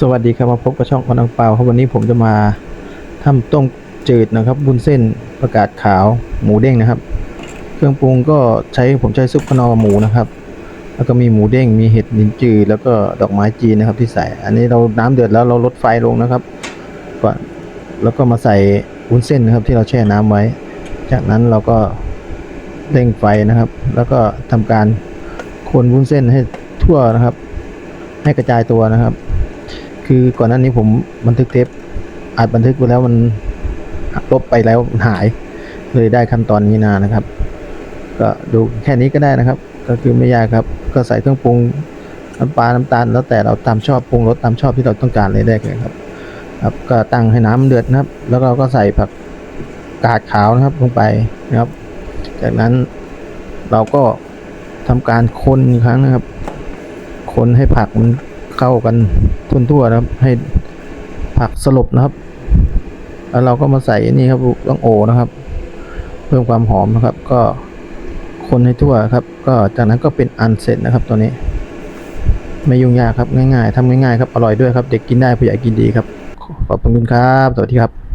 สวัสดีครับมาพบกับช่องคนอังเปาครับวันนี้ผมจะมาทำต้มจืดนะครับบุญเส้นประกาศขาวหมูเด้งนะครับ เครื่องปรุงก็ใช้ผมใช้ซุปขนอหมูนะครับ แล้วก็มีหมูเด้งมีเห็ดลินจือแล้วก็ดอกไม้จีนนะครับที่ใส่ อันนี้เราน้ำเดือดแล้วเราลดไฟลงนะครับก่อนแล้วก็มาใส่วุ้นเส้นนะครับที่เราแช่น้ำไว้ จากนั้นเราก็เร่งไฟนะครับ แล้วก็ทำการคนวุ้นเส้นให้ทั่วนะครับ ให้กระจายตัวนะครับ คือก่อนหน้านี้ผมบันทึกเทปอัดบันทึกไปแล้วมันลบไปแล้วหาย เลยได้ขั้นตอนนี้นานะครับ ก็ดูแค่นี้ก็ได้นะครับ ก็คือไม่ยากครับ ก็ใส่เครื่องปรุงน้ำปลาน้ำตาล แล้วแต่เราตามชอบปรุงรสตามชอบที่เราต้องการเลยได้เลยครับ ครับ ก็ตั้งให้น้ำเดือดนะครับ แล้วเราก็ใส่ผักกาดขาวนะครับลงไปนะครับ จากนั้นเราก็ทำการคนอีกครั้งนะครับ คนให้ผักมัน เข้ากันทั่วๆนะครับ ให้ผักสลบนะครับ แล้วเราก็มาใส่นี่ครับต้องโอนะครับ เพิ่มความหอมนะครับ ก็คนให้ทั่วครับ ก็จากนั้นก็เป็นอันเสร็จนะครับตัวนี้ ไม่ยุ่งยากครับง่ายๆทำง่ายๆครับอร่อยด้วยครับ เด็กกินได้ผู้ใหญ่กินดีครับขอบคุณครับ สวัสดีครับ